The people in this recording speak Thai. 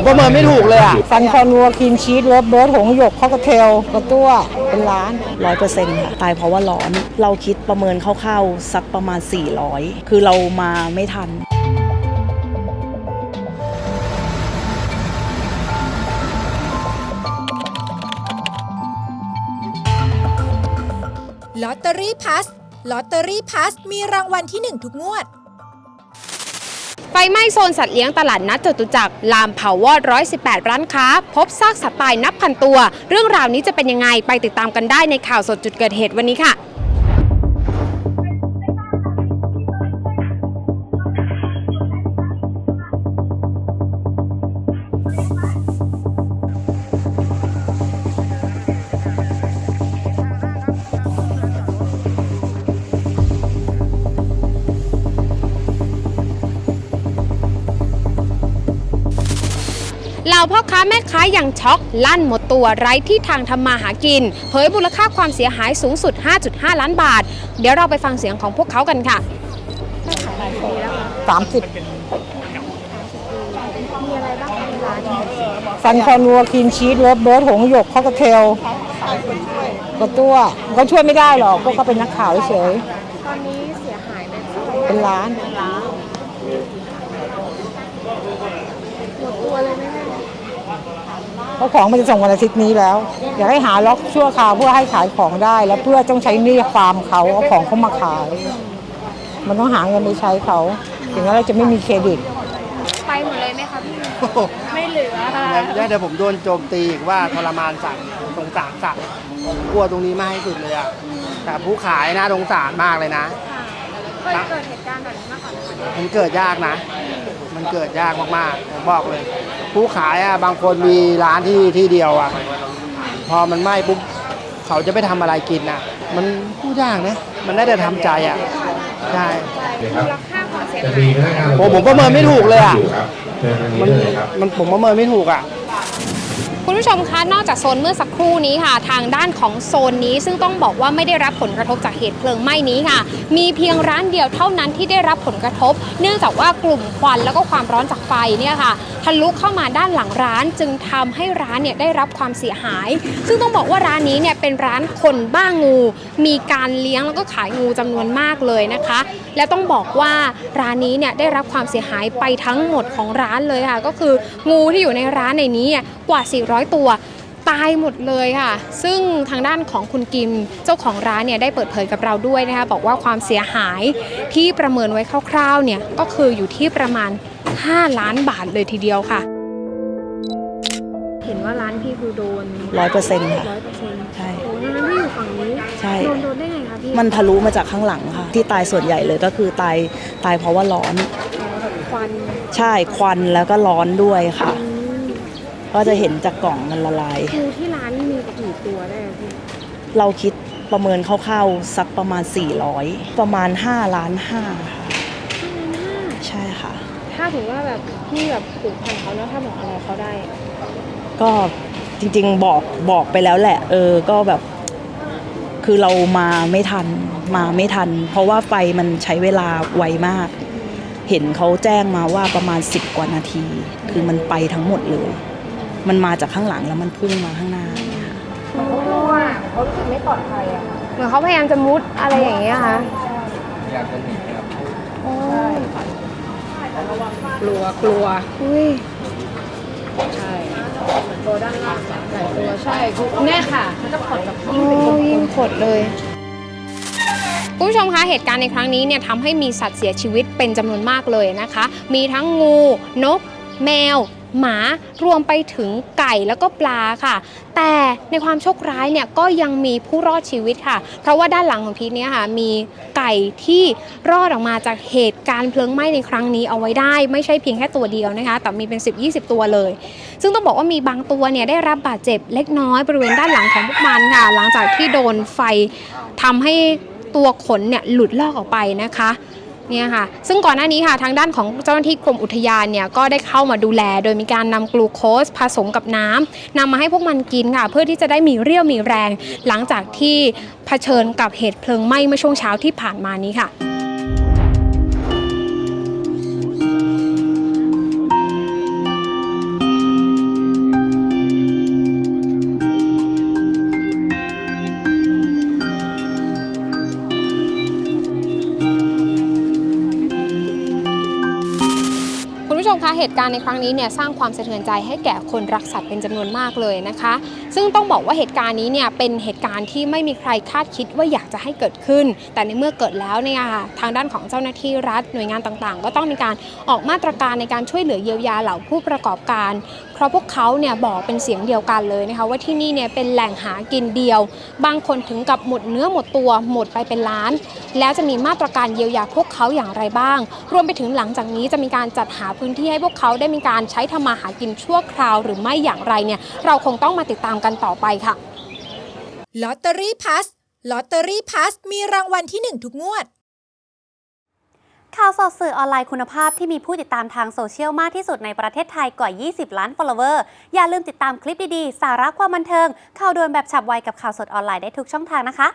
ผมผมประเมินไม่ถูกเลยอะซันคอนัวครีมชีสเลิฟเบิร์ดหงหยกข้าวกระเทลกระตั้วเป็นล้านร้อยเปอร์เซ็นต์ค่ะตายเพราะว่าร้อน เราคิดประเมินคร่าวๆสักประมาณ 400 คือเรามาไม่ทันลอตเตอรี่พัสลอตเตอรี่พัสมีรางวัลที่ 1 ทุกงวด ไฟไหม้โซนสัตว์เลี้ยงตลาดนัดจตุจักรลามเผาวอด 118 ร้านค้า พบซากสัตว์ตายนับพันตัว เรื่องราวนี้จะเป็นยังไงไปติดตามกันได้ในข่าวสดจุดเกิดเหตุวันนี้ค่ะ ล่าพ่อค้าแม่ค้าอย่างช็อกลั่นหมดตัวไร้ที่ทางทำมาหากิน เผยมูลค่าความเสียหายสูงสุด 5.5 ล้านบาท เดี๋ยวเราไปฟังเสียงของพวกเขากันค่ะ30ซันคอนัวครีมชีสเลิฟเบิร์ดหงหยกข้าวกระเทลกระตั้วเขาช่วยไม่ได้หรอกพวกเขาเป็นนักข่าวเฉยตอนนี้เสียหายไปเป็นล้าน หมดตัวเลยไหมแม่ เพราะของมันจะส่งวันอาทิตย์นี้แล้ว อยากให้หาล็อกชั่วคราวเพื่อให้ขายของได้ แล้วเพื่อต้องใช้หนี้ฟาร์มเขาเอาของเขามาขาย มันต้องหาเงินไปใช้เขาถึงนั้นเราจะไม่มีเครดิต ไปหมดเลยไหมคะพี่ไม่เหลือเดี๋ยวผมโดนโจมตีอีกว่าทรมานสัตว์สงสารสัตว์กลัวตรงนี้มากที่สุดเลยอะแต่ผู้ขายน่าสงสารมากเลยนะเคยเกิดเหตุการณ์แบบนี้มาก่อนไหมคะมันเกิดยากนะ มันเกิดยากมากๆผมบอกเลย ผู้ขายอะบางคนมีร้านที่ที่เดียวอะ พอมันไหม้ปุ๊บเขาจะไปทำอะไรกินอะ มันพูดยากนะ มันได้แต่ทำใจอะใช่มูลค่าความเสียจะหายมีพนักงานโอ้ผมประเมินไม่ถูกเลยอะครับเชิญทางนี้มันได้เลยครับมันผมประเมินไม่ถูกอะ คุณผู้ชมคะนอกจากโซนเมื่อสักครู่นี้ค่ะ ทางด้านของโซนนี้ ซึ่งต้องบอกว่าไม่ได้รับผลกระทบจากเหตุเพลิงไหม้นี้ค่ะ มีเพียงร้านเดียวเท่านั้นที่ได้รับผลกระทบ เนื่องจากว่ากลุ่มควันแล้วก็ความร้อนจากไฟเนี่ยค่ะทะลุเข้ามาด้านหลังร้านจึงทำให้ร้านเนี่ยได้รับความเสียหาย ซึ่งต้องบอกว่าร้านนี้เนี่ยเป็นร้านคนบ้างู มีการเลี้ยงแล้วก็ขายงูจำนวนมากเลยนะคะ และต้องบอกว่าร้านนี้เนี่ยได้รับความเสียหายไปทั้งหมดของร้านเลยค่ะ ก็คืองูที่อยู่ในร้านในนี้เนี่ยกว่า 400ตัวตายหมดเลยค่ะ ซึ่งทางด้านของคุณกิมเจ้าของร้านเนี่ยได้เปิดเผยกับเราด้วยนะคะบอกว่าความเสียหายที่ประเมินไว้คร่าวๆเนี่ยก็คืออยู่ที่ประมาณ 5 ล้านบาทเลยทีเดียวค่ะ เห็นว่าร้านพี่คือโดนร้อยเปอร์เซ็นต์ค่ะร้อยเปอร์เซ็นต์ใช่โอ้ร้านพี่อยู่ฝั่งนี้ใช่โดนโดนได้ไงคะพี่มันทะลุมาจากข้างหลังค่ะ ที่ตายส่วนใหญ่เลยก็คือตายตายเพราะว่าร้อนแบบควันใช่ควันแล้วก็ร้อนด้วยค่ะอืม ก็จะเห็นจากกล่องมันละลายงูที่ร้านมีกี่ตัวได้อะพี่เราคิดประเมินคร่าวๆสักประมาณ 400 ประมาณ5ล้านห้าค่ะใช่ค่ะ ถ้าถึงว่าแบบพี่แบบผูกพันเขาแล้วถ้าบอกอะไรเขาได้ ก็จริงๆบอกบอกไปแล้วแหละ เออก็แบบ คือเรามาไม่ทันมาไม่ทัน เพราะว่าไฟมันใช้เวลาไวมาก เห็นเขาแจ้งมาว่าประมาณ 10 กว่านาที คือมันไปทั้งหมดเลย มันมาจากข้างหลังแล้วมันพุ่งมาข้างหน้าเนี่ยค่ะเขากลัวเขารู้สึกไม่ปลอดภัยอะเหมือนเขาพยายามจะมุดอะไรอย่างเงี้ยค่ะพยายามจะหนีครับกลัวกลัวอุ้ยใช่ตัวด้านล่างหลายตัวใช่เนี่ยค่ะเขาจะขดแบบยิ่งเป็นยิ่งขดเลยคุณผู้ชมคะเหตุการณ์ในครั้งนี้เนี่ยทำให้มีสัตว์เสียชีวิตเป็นจำนวนมากเลยนะคะ มีทั้งงู นก แมว หมารวมไปถึงไก่แล้วก็ปลาค่ะ แต่ในความโชคร้ายเนี่ยก็ยังมีผู้รอดชีวิตค่ะ เพราะว่าด้านหลังของพีทเนี่ยค่ะมีไก่ที่รอดออกมาจากเหตุการณ์เพลิงไหม้ในครั้งนี้เอาไว้ได้ ไม่ใช่เพียงแค่ตัวเดียวนะคะ แต่มีเป็น 10-20 ตัวเลย ซึ่งต้องบอกว่ามีบางตัวเนี่ยได้รับบาดเจ็บเล็กน้อยบริเวณด้านหลังของพวกมันค่ะ หลังจากที่โดนไฟทำให้ตัวขนเนี่ยหลุดลอกออกไปนะคะ เนี่ยค่ะ ซึ่งก่อนหน้านี้ค่ะทางด้านของเจ้าหน้าที่กรมอุทยานเนี่ยก็ได้เข้ามาดูแล โดยมีการนำกลูโคสผสมกับน้ำนำมาให้พวกมันกินค่ะ เพื่อที่จะได้มีเรี่ยวมีแรง หลังจากที่เผชิญกับเหตุเพลิงไหม้เมื่อช่วงเช้าที่ผ่านมานี้ค่ะ ชมคะเหตุการณ์ในครั้งนี้เนี่ยสร้างความสะเทือนใจให้แก่คนรักสัตว์เป็นจำนวนมากเลยนะคะ ซึ่งต้องบอกว่าเหตุการณ์นี้เนี่ยเป็นเหตุการณ์ที่ไม่มีใครคาดคิดว่าอยากจะให้เกิดขึ้น แต่ในเมื่อเกิดแล้วเนี่ยค่ะทางด้านของเจ้าหน้าที่รัฐหน่วยงานต่างๆ ก็ต้องมีการออกมาตรการในการช่วยเหลือเยียวยาเหล่าผู้ประกอบการ เพราะพวกเขาเนี่ยบอกเป็นเสียงเดียวกันเลยนะคะว่าที่นี่เนี่ยเป็นแหล่งหากินเดียว บางคนถึงกับหมดเนื้อหมดตัวหมดไปเป็นล้าน แล้วจะมีมาตรการเยียวยาพวกเขาอย่างไรบ้าง รวมไปถึงหลังจากนี้จะมีการจัดหาพื้นที่ให้พวกเขาได้มีการใช้ทำมาหากินชั่วคราวหรือไม่อย่างไรเนี่ยเราคงต้องมาติดตามกันต่อไปค่ะลอตเตอรี่พัสลอตเตอรี่พัสมีรางวัลที่ 1 ทุกงวด ข่าวสดสื่อออนไลน์คุณภาพที่มีผู้ติดตามทางโซเชียลมากที่สุดในประเทศไทยกว่า 20 ล้าน follower อย่าลืมติดตามคลิปดีๆ สาระความบันเทิง ข่าวด่วนแบบฉับไวกับข่าวสดออนไลน์ได้ทุกช่องทางนะคะ